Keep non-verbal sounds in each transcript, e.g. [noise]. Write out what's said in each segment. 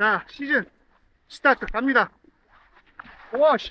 자, 시즌 스타트 갑니다. 오씨.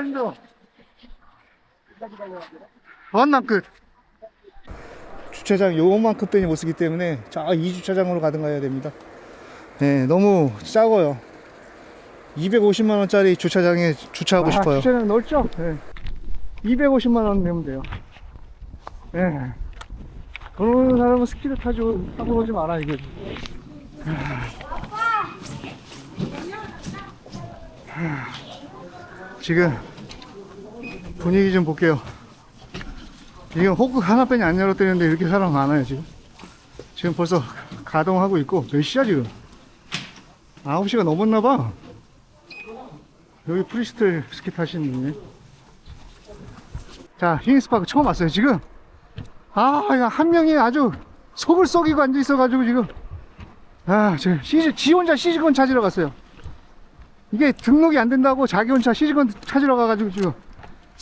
아, 힘들어. 원남 끝. 주차장 요만큼 빼니 못 쓰기 때문에 저이 주차장으로 가든가 해야 됩니다. 네, 너무 작아요. 250만 원짜리 주차장에 주차하고 싶어요. 아, 주차장 넓죠? 네. 250만 원 내면 돼요. 네. 돈 없는 사람은 스키를 타고, 타고 오지 마라, 이게. 지금 분위기 좀 볼게요. 지금 호크 하나뿐이 안 열었다는데 이렇게 사람 많아요, 지금. 지금 벌써 가동하고 있고, 몇 시야, 지금? 9시가 넘었나봐. 여기 프리스틀 스키 타시는 분이. 자, 휘잉스파크 처음 왔어요, 지금. 아, 한 명이 아주 속을 썩이고 앉아있어가지고 지금. 아, 지금 시즌, 지 혼자 시즌권 찾으러 갔어요. 이게 등록이 안 된다고 자기 혼자 시즌권 찾으러 가가지고 지금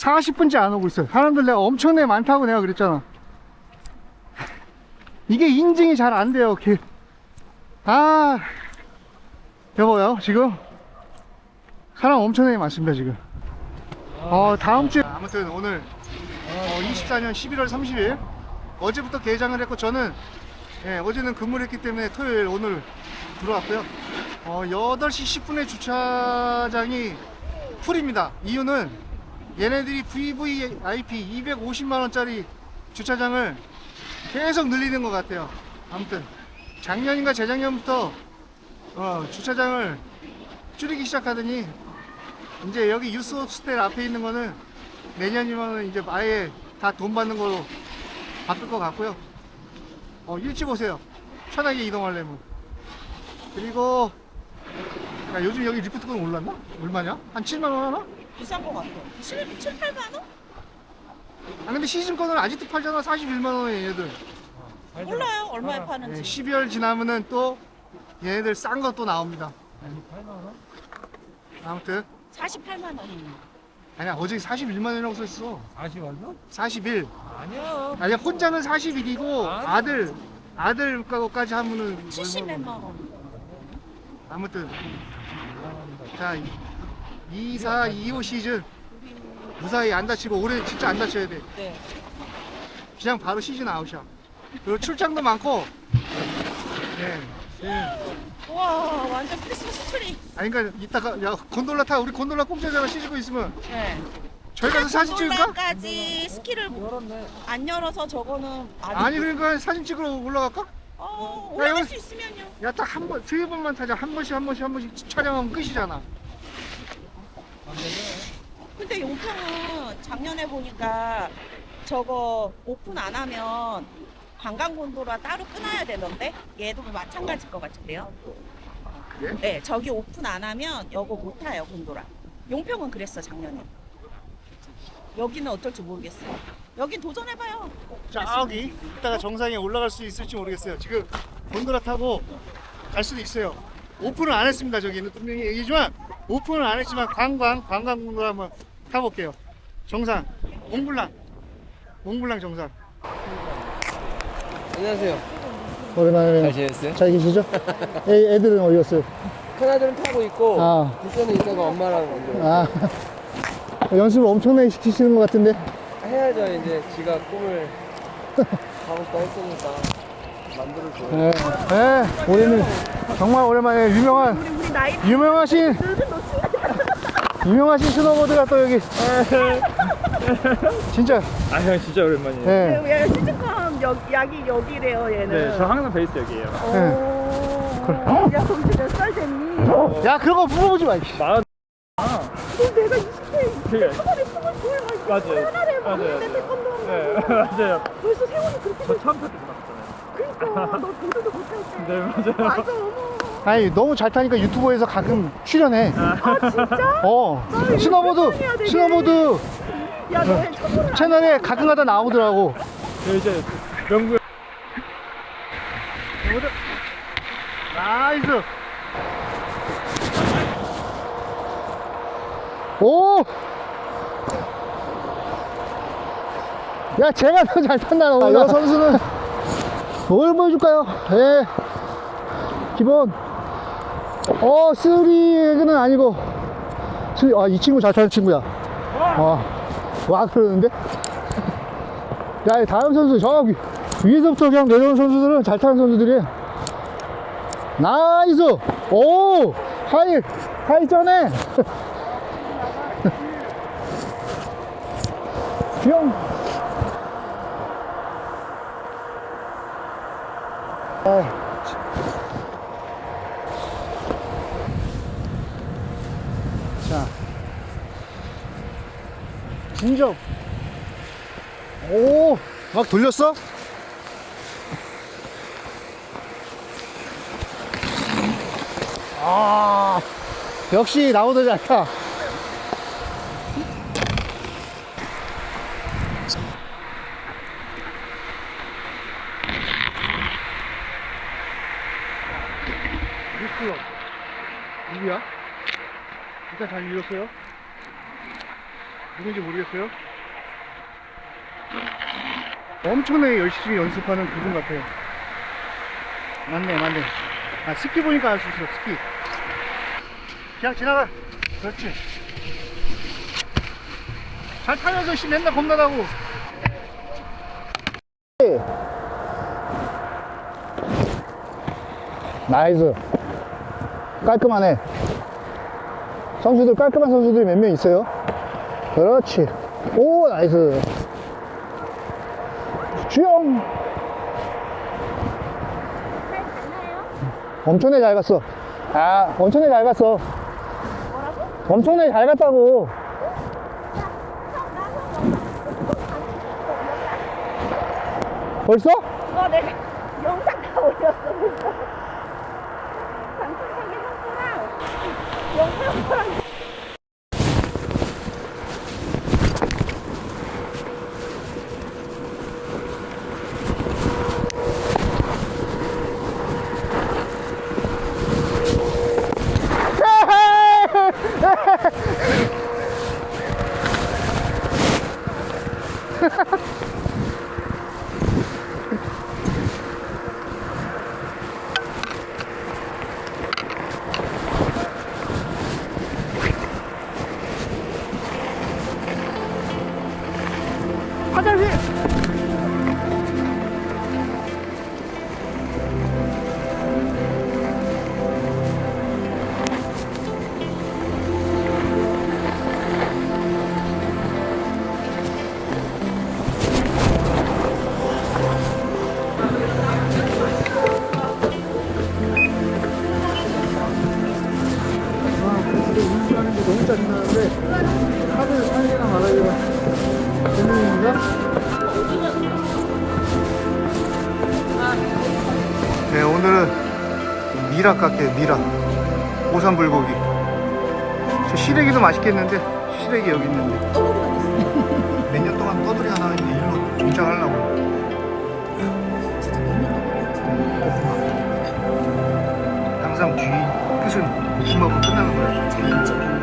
40분째 안 오고 있어요. 사람들 내가 엄청나게 많다고 내가 그랬잖아. 이게 인증이 잘 안 돼요. 그- 아, 여보요, 지금 사람 엄청나게 많습니다, 지금. 어, 다음 주에. 아무튼 오늘 어, 24년 11월 30일 어제부터 개장을 했고 저는 예, 어제는 근무를 했기 때문에 토요일 오늘 들어왔고요. 어, 8시 10분에 주차장이 풀입니다. 이유는 얘네들이 VVIP 250만원짜리 주차장을 계속 늘리는 것 같아요. 아무튼 작년인가 재작년부터 어, 주차장을 줄이기 시작하더니 이제 여기 유스 호스텔 앞에 있는 거는 내년이면 이제 아예 다 돈 받는 걸로 바뀔 것 같고요. 어, 일찍 오세요. 편하게 이동하려면. 그리고 야, 요즘 여기 리프트권 올랐나? 얼마냐? 한 7만 원 하나? 비싼 거 같아. 7, 7, 8만 원? 아 근데 시즌권은 아직도 팔잖아 41만 원에 얘들 몰라요. 얼마에 네, 파는지. 12월 지나면은 또 얘네들 싼 거 또 나옵니다 아무튼 48만 원이. 아니야 어제 41만 원이라고 써있어 40만 41 아니야. 아니야 혼자는 40일이고 아들 아들 거까지 하면은 70 얼마- 몇만 원. 아무튼 자 2, 4, 2, 5 시즌 무사히 안 다치고 올해 진짜 안 다쳐야 돼 네. 그냥 바로 시즌 아웃이야 그리고 출장도 많고 네. 네. 와, 완전 크리스마스 트리. 아니 그러니까 이따가 야 곤돌라 타 우리 곤돌라 공짜잖아 시즌고 있으면 네. 저희 가서 사진 찍을까? 까지 스키를 안 열어서 저거는 아직 아니 그러니까 사진 찍으러 올라갈까? 어, 야, 올라갈 여기- 수 있으면요. 야 딱 한 번, 세 번만 타자 한 번씩 한 번씩 한 번씩 촬영하면 끝이잖아 근데 용평은 작년에 보니까 저거 오픈 안 하면 관광 곤도라 따로 끊어야 되던데 얘도 마찬가지일 것 같은데요. 그래? 네, 저기 오픈 안 하면 여거 못 타요 곤도라. 용평은 그랬어 작년에. 여기는 어떨지 모르겠어요. 여긴 도전해봐요. 저기 이따가 정상에 올라갈 수 있을지 모르겠어요 지금 곤돌라 타고 갈 수도 있어요 오픈을 안 했습니다 저기는 분명히 얘기지만 오픈을 안 했지만 관광 관광 곤돌라 한번 타볼게요 정상 몽블랑 몽블랑 정상 안녕하세요. 오랜만에 잘 지냈어요? 잘 계시죠? [laughs] 애, 애들은 어디 갔어요? 큰아들은 타고 있고 아, 둘째는 이따가 엄마랑 아. [laughs] 연습을 엄청나게 시키시는 것 같은데. 해야죠 이제 지가 꿈을 가고 싶다 했으니까 만들어줘 네, 네, 올해는 정말 오랜만에 유명한, 우리 우리 나이 유명하신, 유명하신 스노보드가 또 여기. [laughs] 진짜, 아, 형 진짜 오랜만이에요. 네. 야, 시즈컴 여, 약이 여기래요 얘는. 네, 저 항상 베이스 여기에요. 오. 야 거기서 몇살 됐니? 야, 그런 거 물어보지 마. 이씨. 마흔. 너 내가 20대 그게 초반에 스물 둘 맞아요. 하나를 맞아요. 봤는데 태권도 네, 하면서 [laughs] 맞아요. 벌써 세월이 그렇게 저 처음 탔을 때 봤잖아요. 그러니까 너 보지도 못할 때. 네, 맞아요. 맞아 어머. 아니, 너무 잘 타니까 유튜브에서 가끔 출연해. 아 진짜? 어, 이거 스노보드. 스노보드 야 너네 첫눈 채널에 가끔 가다 나오더라고. 저 이제 명구 나이스. 오! 야, 제가 더 잘 탄다, 너. 이 선수는 뭘 보여줄까요? 예. 기본. 어, 쓰리에는 아니고. 쓰리, 아, 이 친구 잘 타는 친구야. 어. 와, 그러는데? [laughs] 야, 다음 선수, 저기, 위에서부터 그냥 내려오는 선수들은 잘 타는 선수들이에요. 나이스! 오! 하이, 하이 전에! [laughs] 귀여운. 아, 진정. 오! 막 돌렸어? 아, 역시 나보다 잘타. 미스클럽. 누구야? 일단 잘 읽었어요? 누군지 모르겠어요? 엄청나게 열심히 연습하는 그분 같아요. 맞네, 맞네. 아, 스키 보니까 알 수 있어, 스키. 그냥 지나가. 그렇지. 잘 타면서 씨 맨날 겁나다고. 나이스. 깔끔하네. 선수들, 깔끔한 선수들이 몇 명 있어요. 그렇지. 오, 나이스. 주영. 엄청나게 잘 갔어. 아, 엄청나게 잘 갔어. 엄청나게 잘 갔다고. 벌써? 어 내가 영상 다 올렸어 벌써. 방송 생긴 선수랑 영상랑 미라 깎게 미라 오삼 불고기. 저 시래기도 맛있겠는데 시래기 여기 있는데. 몇 년 동안 떠돌이 하나 이제 일로 정착하려고. 항상 뒤 끝은 볶음하고 끝나는 거야.